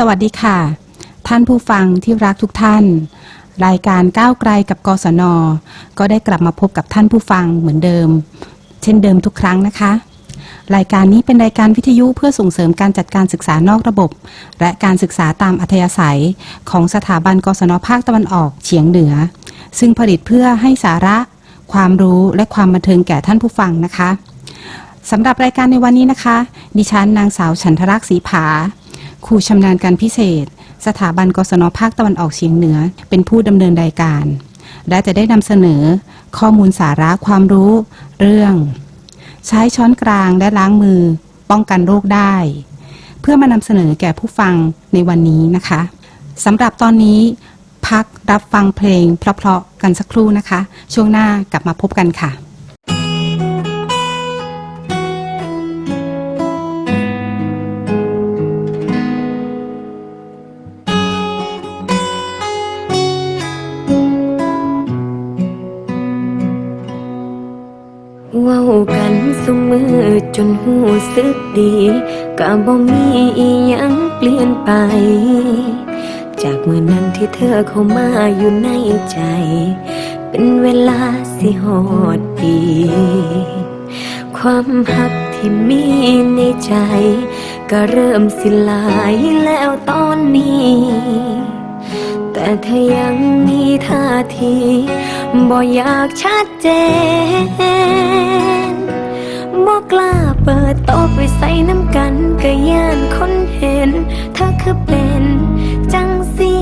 สวัสดีค่ะ ท่านผู้ฟังที่รักทุกท่าน รายการก้าวไกลกับกศน ก็ได้กลับมาพบกับท่านผู้ฟังเหมือนเดิม เช่นเดิมทุกครั้งนะคะ รายการนี้เป็นรายการวิทยุเพื่อส่งเสริมการจัดการศึกษานอกระบบ และการศึกษาตามอัธยาศัย ของสถาบันกศนภาคตะวันออกเฉียงเหนือ ซึ่งผลิตเพื่อให้สาระ ความรู้และความบันเทิงแก่ท่านผู้ฟังนะคะสำหรับรายการในวันนี้นะคะ ดิฉันนางสาวฉันทรักษ์ศรีผา ครูชำนาญการพิเศษ สถาบันกศนภาคตะวันออกเฉียงเหนือ เป็นผู้ดำเนินรายการ และจะได้นำเสนอข้อมูลสาระความรู้ เรื่อง ใช้ช้อนกลางและล้างมือ ป้องกันโรคได้ เพื่อมานำเสนอแก่ผู้ฟังในวันนี้นะคะสำหรับตอนนี้พักรับฟังเพลงเพราะๆกันสักครู่นะคะ ช่วงหน้ากลับมาพบกันค่ะ ดีก็บ่มีอีหยังเปลี่ยนไป จากเมื่อนั้นที่เธอเข้ามาอยู่ในใจ เป็นเวลาสิหอดปี ความหักที่มีในใจ ก็เริ่มสิลายแล้วตอนนี้ แต่เธอยังมีท่าทีบ่อยากชัดเจน บ่กล้าเปิดโต๊ะไปใส่น้ำกันก็ย่านคนเห็น เธอคือเป็นจังสี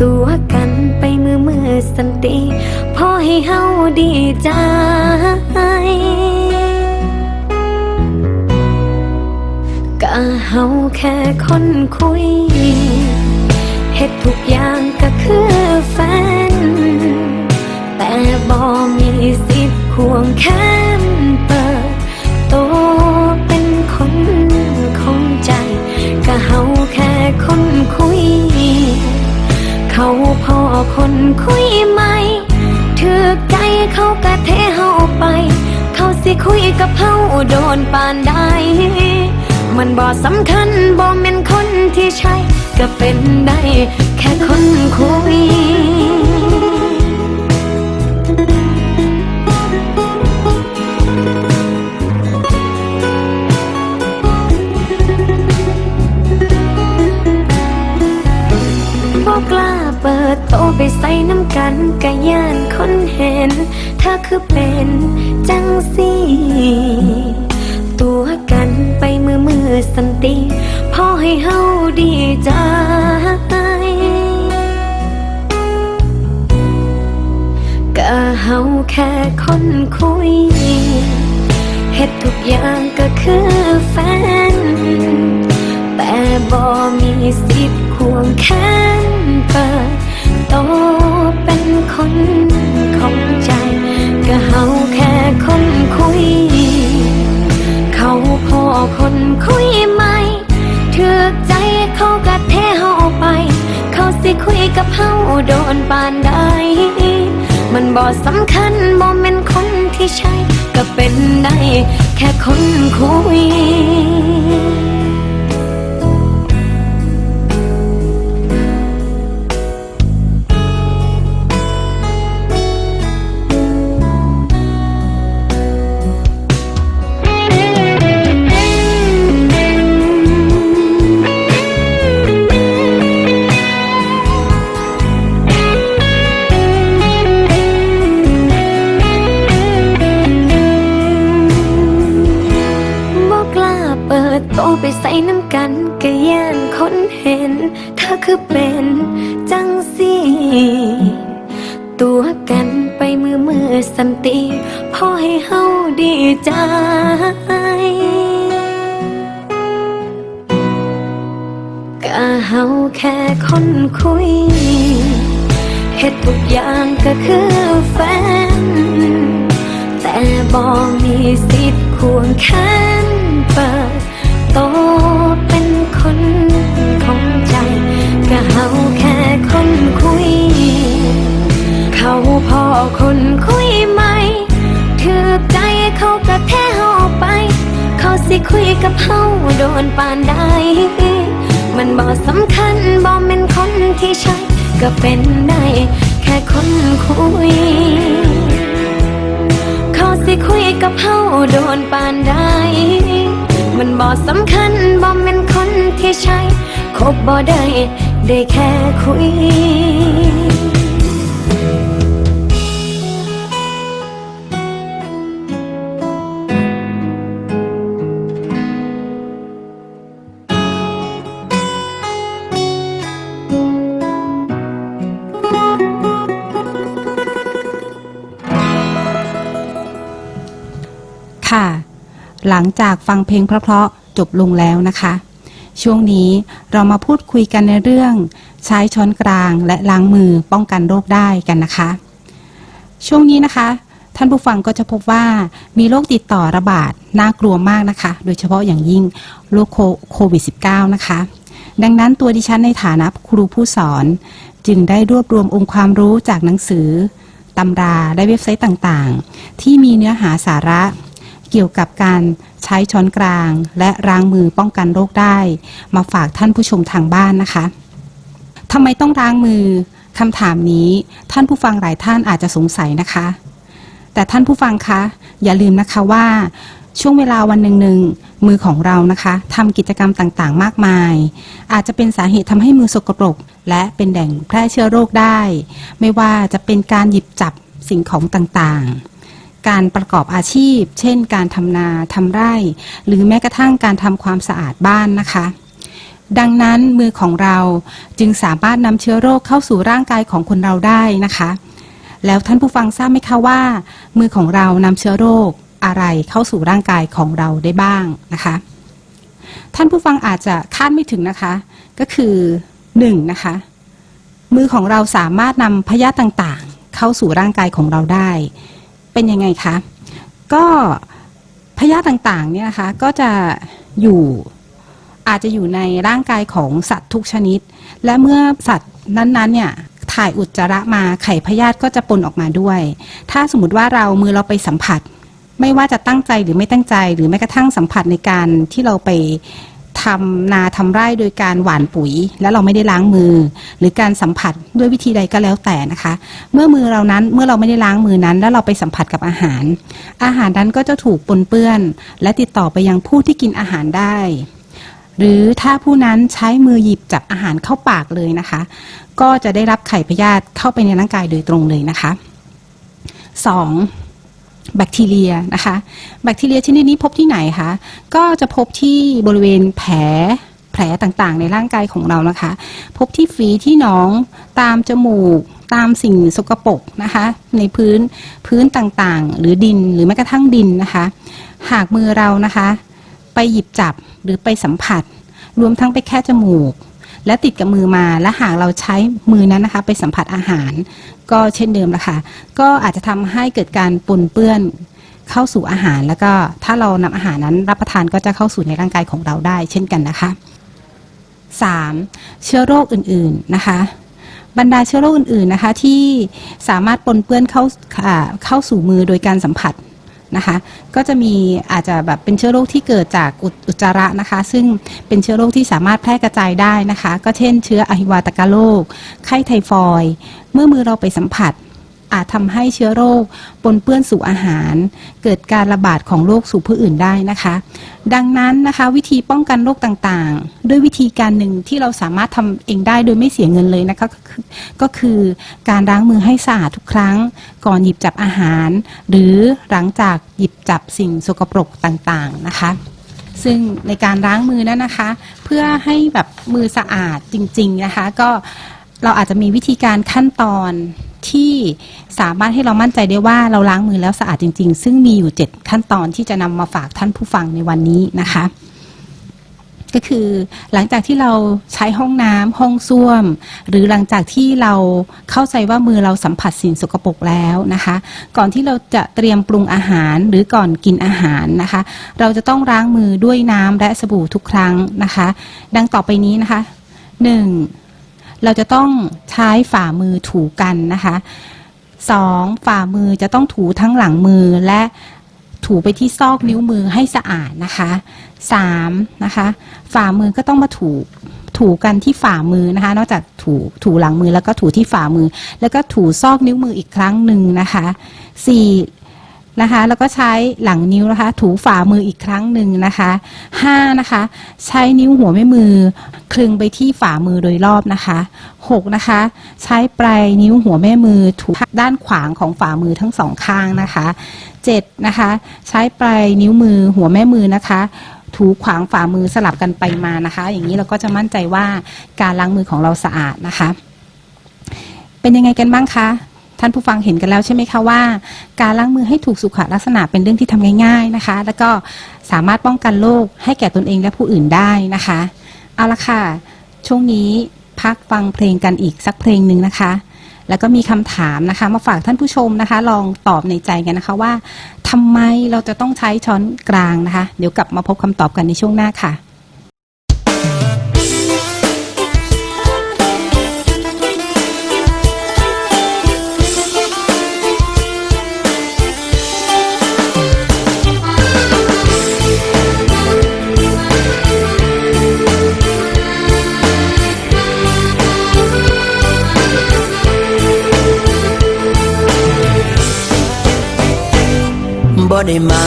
ตัวกันไปมือมือสันติพอให้เฮาดีใจก็เฮาแค่คนคุยเฮ็ดทุกอย่างก็คือแฟน แต่บ่มีสิทธิ์ควงแข คุย เขาพอคนคุยไหม่ถือใจเขากะเทเฮาไป เขาสิคุยกับเฮาโดนปานใดมันบ่สำคัญบ่เป็นคนที่ใช่ ก็เป็นได้ แค่คนคุย ล้าเปิดโตไปใส่น้ำกันกะย่านคนเห็นเธอคือเป็นจังสีตัวกันไปมือมือสันติพอให้เฮาดีใจก็เฮาแค่คนคุยเฮ็ดทุกอย่างก็คือแฟน แต่บ่มีสิทธิ์ควงแขนเปิด โตเป็นคนของใจ ก็เฮาแค่คนคุย เขาพอคนคุยใหม่ถือใจเขากะเทเฮาไป เขาสิคุยกับเฮาโดนปานใดมันบ่สำคัญบ่แม่นคนที่ใช่ ก็เป็นได้แค่คนคุย น เธอคือเป็น จังสีตัวกันไปมือมือสันติพอให้เฮาดีใจก็เฮาแค่คนคุยเฮ็ดทุกอย่างก็คือแฟน แต่บ่มีสิทธิ์ควงแขนเปิดโต เฮาแค่คนคุยคนคุยใหม่ถือใจเขากะแท้เฮาไป เขาสิคุยกับเฮาโดนปานใดมันบ่สำคัญบ่แม่นคนที่ใช่ก็เป็นได้แค่คนคุย เขาสิคุยกับเฮาโดนปานใดมันบ่สำคัญบ่แม่นคนที่ใช่คบบ่ได้ได้แค่คุย ค่ะ หลังจากฟังเพลงเพราะๆจบลงแล้วนะคะ ช่วงนี้เรามาพูดคุยกันในเรื่อง ใช้ช้อนกลางและล้างมือป้องกันโรคได้กันนะคะ ช่วงนี้นะคะ ท่านผู้ฟังก็จะพบว่ามีโรคติดต่อระบาดน่ากลัวมากนะคะ โดยเฉพาะอย่างยิ่งโรคโควิด -19 นะคะ ดังนั้นตัวดิฉันในฐานะครูผู้สอน จึงได้รวบรวมองค์ความรู้จากหนังสือตำราและเว็บไซต์ต่างๆ ที่มีเนื้อหาสาระ เกี่ยวกับการใช้ช้อนกลาง และล้างมือป้องกันโรคได้ มาฝากท่านผู้ชมทางบ้านนะคะทำไมต้องล้างมือคำถามนี้ท่านผู้ฟังหลายท่านอาจจะสงสัยนะคะ แต่ท่านผู้ฟังคะ อย่าลืมนะคะว่าช่วงเวลาวันหนึ่งหนึ่งมือของเรานะคะทำกิจกรรมต่างๆ มากมาย อาจจะเป็นสาเหตุทำให้มือสกปรก และเป็นแหล่งแพร่เชื้อโรคได้ ไม่ว่าจะเป็นการหยิบจับสิ่งของต่างๆ การประกอบอาชีพ เช่น การทำนาทำไร่ หรือแม้กระทั่งการทำความสะอาดบ้านนะคะ ดังนั้นมือของเราจึงสามารถนำเชื้อโรคเข้าสู่ร่างกายของคนเราได้นะคะ แล้วท่านผู้ฟังทราบไหมคะว่า มือของเรานำเชื้อโรคอะไรเข้าสู่ร่างกายของเราได้บ้างนะคะ ท่านผู้ฟังอาจจะคาดไม่ถึงนะคะ ก็คือหนึ่งนะคะ มือของเราสามารถนำพยาธิต่างๆ เข้าสู่ร่างกายของเราได้ เป็นยังไงคะก็พยาธิต่างๆเนี่ยนะคะก็จะอยู่อาจจะอยู่ในร่างกายของสัตว์ทุกชนิด และเมื่อสัตว์นั้นๆเนี่ยถ่ายอุจจาระมาไข่พยาธิก็จะปนออกมาด้วย ถ้าสมมติว่าเรามือเราไปสัมผัส ไม่ว่าจะตั้งใจหรือไม่ตั้งใจ หรือแม้กระทั่งสัมผัสในการที่เราไป ทำนาทำไร่โดยการหว่านปุ๋ย แล้วเราไม่ได้ล้างมือ หรือการสัมผัสด้วยวิธีใดก็แล้วแต่นะคะ เมื่อมือเรานั้นเมื่อเราไม่ได้ล้างมือนั้น แล้วเราไปสัมผัสกับอาหาร อาหารนั้นก็จะถูกปนเปื้อน และติดต่อไปยังผู้ที่กินอาหารได้ หรือถ้าผู้นั้นใช้มือหยิบจับอาหารเข้าปากเลยนะคะ ก็จะได้รับไข่พยาธิเข้าไปในร่างกายโดยตรงเลยนะคะ 2. แบคทีเรียนะคะ แบคทีเรียชนิดนี้พบที่ไหนคะ ก็จะพบที่บริเวณแผลแผลต่างๆ ในร่างกายของเรานะคะ พบที่ฝีที่หนองตามจมูก ตามสิ่งสกปรกนะคะ ในพื้นพื้นต่างๆ หรือดินหรือแม้กระทั่งดินนะคะ หากมือเรานะคะ ไปหยิบจับหรือไปสัมผัส รวมทั้งไปแค่จมูก และติดกับมือมา และหากเราใช้มือนั้นนะคะ ไปสัมผัสอาหาร ก็เช่นเดิมละค่ะ ก็อาจจะทำให้เกิดการปนเปื้อนเข้าสู่อาหาร แล้วก็ถ้าเรานำอาหารนั้นรับประทานก็จะเข้าสู่ในร่างกายของเราได้ เช่นกันนะคะ 3. เชื้อโรคอื่นๆนะคะบรรดาเชื้อโรคอื่นๆนะคะที่สามารถปนเปื้อนเข้าเข้าสู่มือโดยการสัมผัส นะคะ ก็จะมีอาจจะแบบเป็นเชื้อโรคที่เกิดจากอุจอุจจาระนะคะ ซึ่งเป็นเชื้อโรคที่สามารถแพร่กระจายได้นะคะ ก็เช่นเชื้ออหิวาตกาโรคไข้ไทฟอยด์เมื่อมือเราไปสัมผัส อาจทำให้เชื้อโรคปนเปื้อนสู่อาหาร เกิดการระบาดของโรคสู่ผู้อื่นได้นะคะ ดังนั้นนะคะวิธีป้องกันโรคต่างๆ ด้วยวิธีการหนึ่งที่เราสามารถทำเองได้โดยไม่เสียเงินเลยนะคะ ก็คือก็คือการล้างมือให้สะอาดทุกครั้ง ก่อนหยิบจับอาหาร หรือหลังจากหยิบจับสิ่งสกปรกต่างๆนะคะซึ่งในการล้างมือนั้นนะคะ เพื่อให้แบบมือสะอาดจริง ๆนะคะ ก็ เราอาจจะมีวิธีการขั้นตอนที่สามารถให้เรามั่นใจได้ว่าเราล้างมือแล้วสะอาดจริง ๆ ซึ่งมีอยู่ 7 ขั้นตอนที่จะนำมาฝากท่านผู้ฟังในวันนี้นะคะ ก็คือหลังจากที่เราใช้ห้องน้ำห้องส้วม หรือหลังจากที่เราเข้าใจว่ามือเราสัมผัสสิ่งสกปรกแล้วนะคะ ก่อนที่เราจะเตรียมปรุงอาหารหรือก่อนกินอาหารนะคะ เราจะต้องล้างมือด้วยน้ำและสบู่ทุกครั้งนะคะ ดังต่อไปนี้นะคะหนึ่ง เราจะต้องใช้ฝ่ามือถูกันนะคะสองฝ่ามือจะต้องถูทั้งหลังมือและถูไปที่ซอกนิ้วมือให้สะอาดนะคะสามนะคะ ฝ่ามือก็ต้องมาถูถูกันที่ฝ่ามือนะคะ นอกจากถูถูหลังมือแล้วก็ถูที่ฝ่ามือ แล้วก็ถูซอกนิ้วมืออีกครั้งหนึ่งนะคะสี่ นะคะ แล้วก็ใช้หลังนิ้วนะคะ ถูฝ่ามืออีกครั้งหนึ่งนะคะห้านะคะ ใช้นิ้วหัวแม่มือคลึงไปที่ฝ่ามือโดยรอบนะคะหกนะคะ ใช้ปลายนิ้วหัวแม่มือถูด้านขวางของฝ่ามือทั้งสองข้างนะคะเจ็ดนะคะ ใช้ปลายนิ้วมือหัวแม่มือนะคะถูขวางฝ่ามือสลับกันไปมานะคะ อย่างนี้เราก็จะมั่นใจว่าการล้างมือของเราสะอาดนะคะ เป็นยังไงกันบ้างคะ ท่านผู้ฟังเห็นกันแล้วใช่ไหมคะว่า การล้างมือให้ถูกสุขลักษณะเป็นเรื่องที่ทำง่าย ๆนะคะ แล้วก็สามารถป้องกันโรคให้แก่ตนเองและผู้อื่นได้นะคะเอาละค่ะ ช่วงนี้พักฟังเพลงกันอีกสักเพลงหนึ่งนะคะ แล้วก็มีคำถามนะคะ มาฝากท่านผู้ชมนะคะ ลองตอบในใจกันนะคะว่าทำไมเราจะต้องใช้ช้อนกลางนะคะ เดี๋ยวกลับมาพบคำตอบกันในช่วงหน้าค่ะ ได้มา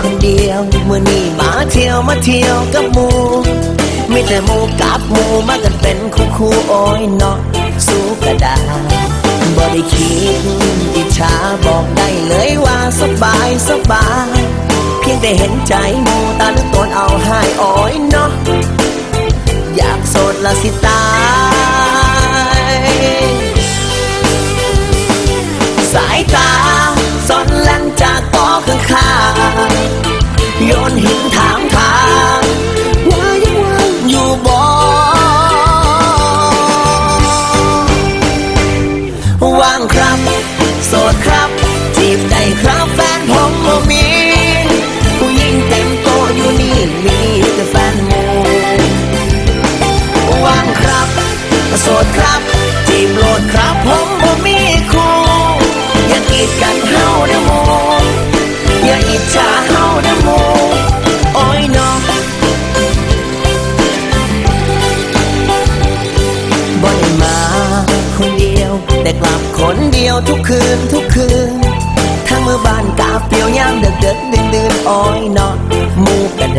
คนเดียวเมื่อนี้มาเที่ยวมาเที่ยวกับหมูมีแต่หมูกับหมูมากันเป็นคู่คู่โอ้ยเนาะสู้กระดาบ่ได้คิดอิจฉาบอกได้เลยว่าสบายสบาย เพียงแต่เห็นใจหมูตาลึกตนเอาให้โอ้ยเนาะอยากโสดละสิตา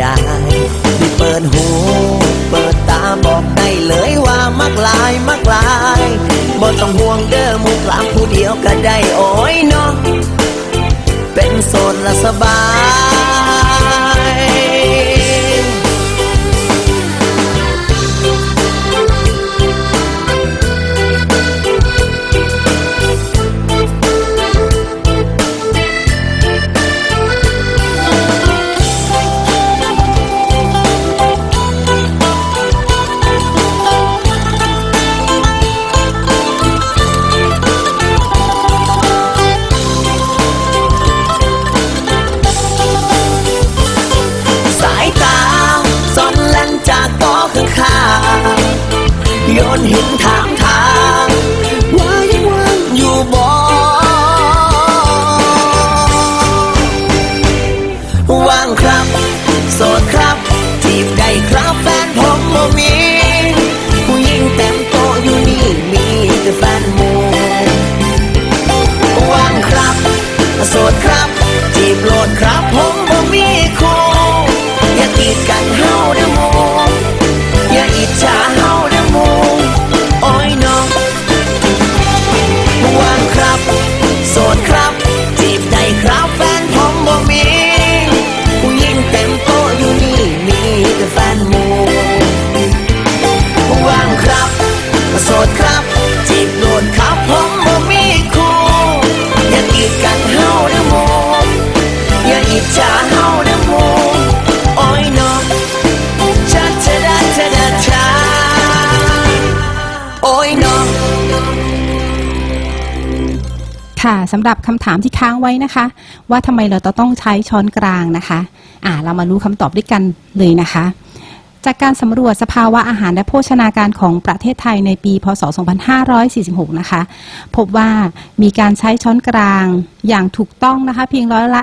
มู ค่ะสำหรับคำถามที่ค้างไว้นะคะ ว่าทำไมเราต้องใช้ช้อนกลางนะคะอ่าเรามารู้คำตอบด้วยกันเลยนะคะ จากการสำรวจสภาวะอาหารและโภชนาการของประเทศไทยในปี พศ 2546 นะคะ พบว่ามีการใช้ช้อนกลางอย่างถูกต้องนะคะ เพียงร้อยละ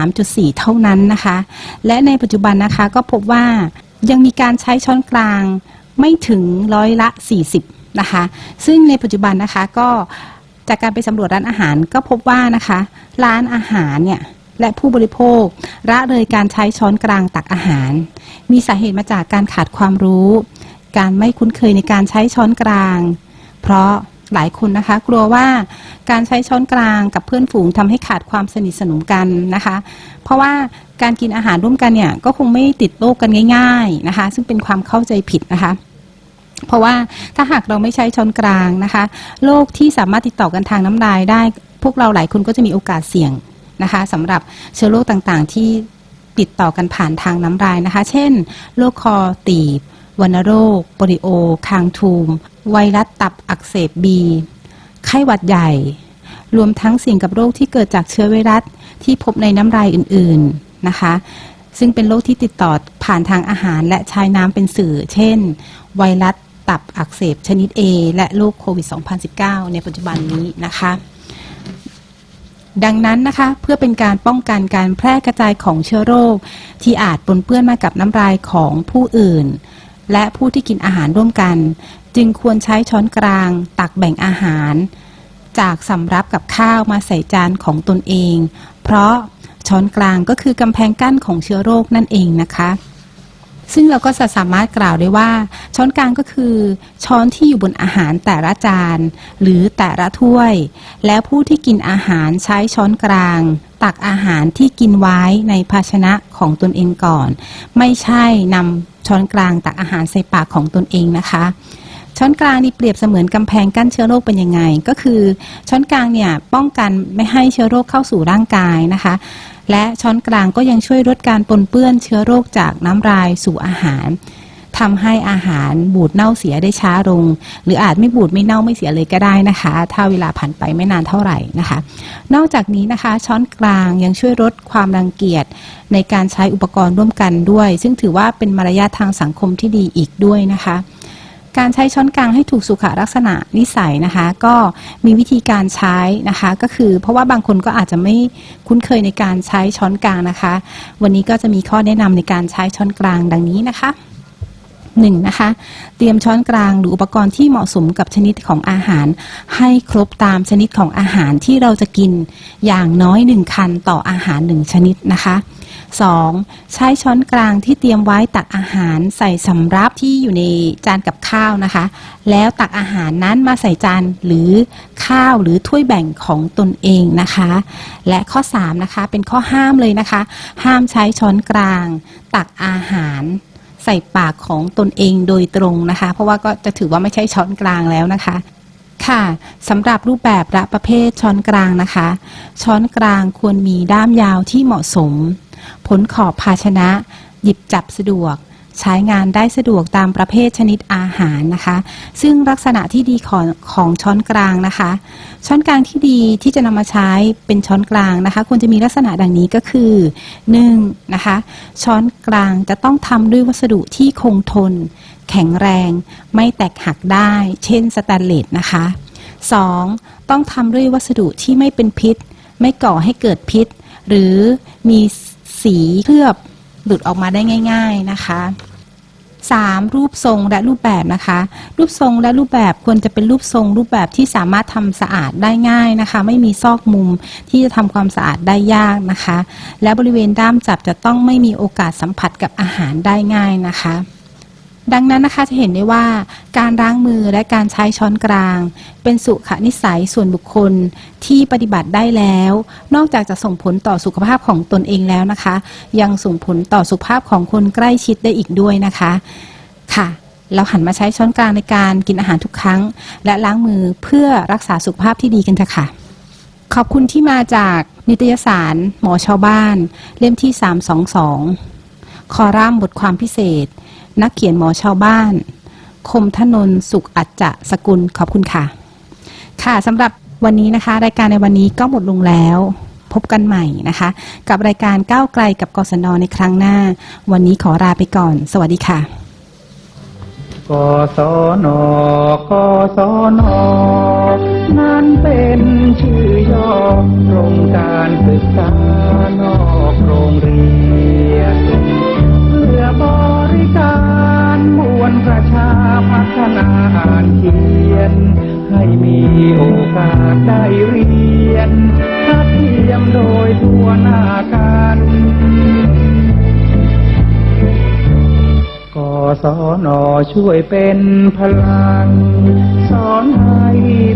43.4 เท่านั้นนะคะ และในปัจจุบันนะคะก็พบว่ายังมีการใช้ช้อนกลางไม่ถึงร้อยละ 40 นะคะ ซึ่งในปัจจุบันนะคะก็ จากการไปสำรวจร้านอาหารก็พบว่านะคะ ร้านอาหารเนี่ยและผู้บริโภคละเลยการใช้ช้อนกลางตักอาหาร มีสาเหตุมาจากการขาดความรู้ การไม่คุ้นเคยในการใช้ช้อนกลาง เพราะหลายคนนะคะ กลัวว่าการใช้ช้อนกลางกับเพื่อนฝูงทำให้ขาดความสนิทสนมกันนะคะ เพราะว่าการกินอาหารร่วมกันเนี่ยก็คงไม่ติดโรคกันง่าย ๆนะคะ ซึ่งเป็นความเข้าใจผิดนะคะ เพราะว่าถ้าหากเราไม่ใช้ช้อนกลางนะคะโรคที่สามารถติดต่อกันทางน้ำลายได้ พวกเราหลายคนก็จะมีโอกาสเสี่ยงนะคะสำหรับเชื้อโรคต่างๆ ที่ติดต่อกันผ่านทางน้ำลายนะคะ เช่นโรคคอตีบวัณโรคโปลิโอ คางทูม ไวรัสตับอักเสบบี ไข้หวัดใหญ่ รวมทั้งสี่งกับโรคที่เกิดจากเชื้อไวรัสที่พบในน้ำลายอื่นๆนะคะ ซึ่งเป็นโรคที่ติดต่อผ่านทางอาหารและใช้น้ำเป็นสื่อ เช่น ไวรัส ตับอักเสบชนิด A และโรคโควิด 2019 ในปัจจุบันนี้นะคะ ดังนั้นนะคะเพื่อเป็นการป้องกันการแพร่กระจายของเชื้อโรค ที่อาจปนเปื้อนมากับน้ำลายของผู้อื่น และผู้ที่กินอาหารร่วมกัน จึงควรใช้ช้อนกลาง ตักแบ่งอาหาร จากสำรับกับข้าวมาใส่จานของตนเอง เพราะช้อนกลางก็คือกำแพงกั้นของเชื้อโรคนั่นเองนะคะ ซึ่งเราก็จะสามารถกล่าวได้ว่า ช้อนกลางก็คือ ช้อนที่อยู่บนอาหารแต่ละจาน หรือแต่ละถ้วย แล้วผู้ที่กินอาหารใช้ช้อนกลาง ตักอาหารที่กินไว้ในภาชนะของตนเองก่อน ไม่ใช่นำช้อนกลางตักอาหารใส่ปากของตนเองนะคะช้อนกลางนี่เปรียบเสมือนกำแพงกั้นเชื้อโรคเป็นยังไง ก็คือช้อนกลางเนี่ยป้องกันไม่ให้เชื้อโรคเข้าสู่ร่างกายนะคะ และช้อนกลางก็ยังช่วยลดการปนเปื้อนเชื้อโรคจากน้ำลายสู่อาหารทำให้อาหารบูดเน่าเสียได้ช้าลง หรืออาจไม่บูดไม่เน่าไม่เสียเลยก็ได้นะคะ ถ้าเวลาผ่านไปไม่นานเท่าไหร่นะคะ นอกจากนี้นะคะ ช้อนกลางยังช่วยลดความรังเกียจในการใช้อุปกรณ์ร่วมกันด้วย ซึ่งถือว่าเป็นมารยาททางสังคมที่ดีอีกด้วยนะคะ การใช้ช้อนกลางให้ถูกสุขลักษณะนิสัยนะคะ ก็มีวิธีการใช้นะคะก็คือเพราะว่าบางคนก็อาจจะไม่คุ้นเคยในการใช้ช้อนกลางนะคะ วันนี้ก็จะมีข้อแนะนำในการใช้ช้อนกลางดังนี้นะคะหนึ่งนะคะ เตรียมช้อนกลางหรืออุปกรณ์ที่เหมาะสมกับชนิดของอาหาร ให้ครบตามชนิดของอาหารที่เราจะกินอย่างน้อยหนึ่งคันต่ออาหารหนึ่งชนิดนะคะ 2. ใช้ช้อนกลางที่เตรียมไว้ตักอาหารใส่สำรับที่อยู่ในจานกับข้าวนะคะ แล้วตักอาหารนั้นมาใส่จานหรือข้าวหรือถ้วยแบ่งของตนเองนะคะ และข้อ 3 นะคะ เป็นข้อห้ามเลยนะคะ ห้ามใช้ช้อนกลาง ตักอาหารใส่ปากของตนเองโดยตรงนะคะ เพราะว่าก็จะถือว่าไม่ใช่ช้อนกลางแล้วนะคะค่ะสำหรับรูปแบบและประเภทช้อนกลางนะคะ ช้อนกลางควรมีด้ามยาวที่เหมาะสม ผลขอบภาชนะ หยิบจับสะดวก ใช้งานได้สะดวกตามประเภทชนิดอาหารนะคะ ซึ่งลักษณะที่ดีของของช้อนกลางนะคะ ช้อนกลางที่ดีที่จะนำมาใช้เป็นช้อนกลางนะคะ ควรจะมีลักษณะดังนี้ก็คือ 1. นะคะ ช้อนกลางจะต้องทำด้วยวัสดุที่คงทน แข็งแรง ไม่แตกหักได้ เช่นสแตนเลสนะคะ 2. ต้องทำด้วยวัสดุที่ไม่เป็นพิษ ไม่ก่อให้เกิดพิษ หรือมี สีเคลือบหลุดออกมาได้ง่าย ๆนะคะ 3. รูปทรงและรูปแบบนะคะ รูปทรงและรูปแบบควรจะเป็นรูปทรงรูปแบบที่สามารถทำสะอาดได้ง่ายนะคะ ไม่มีซอกมุมที่จะทำความสะอาดได้ยากนะคะ และบริเวณด้ามจับจะต้องไม่มีโอกาสสัมผัสกับอาหารได้ง่ายนะคะ ดังนั้นนะคะจะเห็นได้ว่าการล้างมือและการใช้ช้อนกลาง เป็นสุขนิสัยส่วนบุคคลที่ปฏิบัติได้แล้ว นอกจากจะส่งผลต่อสุขภาพของตนเองแล้วนะคะ ยังส่งผลต่อสุขภาพของคนใกล้ชิดได้อีกด้วยนะคะค่ะ เราหันมาใช้ช้อนกลางในการกินอาหารทุกครั้ง และล้างมือเพื่อรักษาสุขภาพที่ดีกันเถอะค่ะขอบคุณที่มาจากนิตยสาร หมอชาวบ้าน เล่มที่ 322 คอรัมน์บทความพิเศษ นักเขียนหมอชาวบ้าน คมทนนท์สุขอัจจะสกุลขอบคุณค่ะ ค่ะสำหรับวันนี้นะคะ รายการในวันนี้ก็หมดลงแล้ว พบกันใหม่นะคะ กับรายการก้าวไกลกับกศนในครั้งหน้า วันนี้ขอลาไปก่อน สวัสดีค่ะกศนกศนนั้นเป็นชื่อย่อโครงการศึกษานอกโรงเรียน มีโอกาสได้เรียนทัดเทียมโดยทั่วหน้ากันกศนช่วยเป็นพลัง สอนให้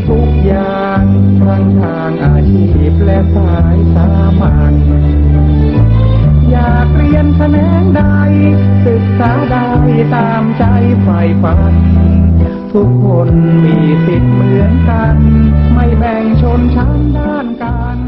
ทุกอย่างทั้งทางอาชีพและสายสามัญอยากเรียนแขนงใด ศึกษาได้ตามใจใฝ่ฝัน ทุกคนมีสิทธิ์เหมือนกัน ไม่แบ่งชนชั้นด้านการ